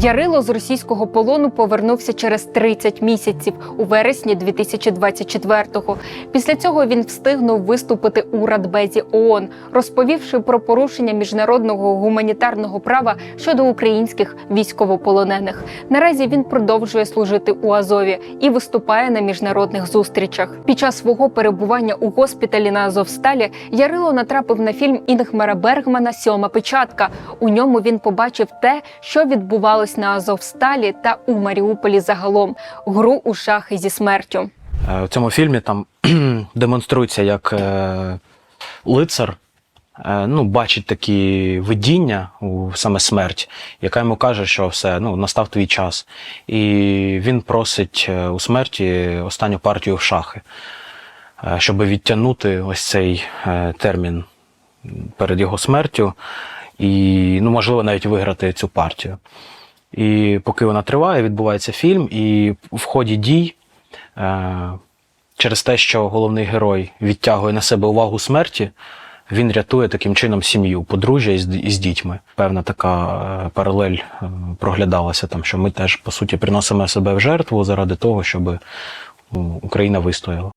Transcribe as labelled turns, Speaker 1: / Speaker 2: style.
Speaker 1: Ярило з російського полону повернувся через 30 місяців у вересні 2024-го. Після цього він встигнув виступити у Радбезі ООН, розповівши про порушення міжнародного гуманітарного права щодо українських військовополонених. Наразі він продовжує служити у Азові і виступає на міжнародних зустрічах. Під час свого перебування у госпіталі на Азовсталі Ярило натрапив на фільм Інгмара Бергмана Сьома печатка. У ньому він побачив те, що відбувалось на Азовсталі та у Маріуполі загалом гру у шахи зі смертю.
Speaker 2: Е, В цьому фільмі там демонструється, як е, лицар е, ну, бачить такі видіння у саме смерть, яка йому каже, що все, ну, настав твій час. І він просить е, у смерті останню партію в шахи, е, щоб відтягнути ось цей е, термін перед його смертю, і, ну, можливо, навіть виграти цю партію. І поки вона триває, відбувається фільм, і в ході дій. Е, через те, що головний герой відтягує на себе увагу смерті, він рятує таким чином сім'ю, подружжя із, дітьми. Певна така е, паралель е, проглядалася там, що ми теж по суті приносимо себе в жертву заради того, щоб ну, Україна вистояла.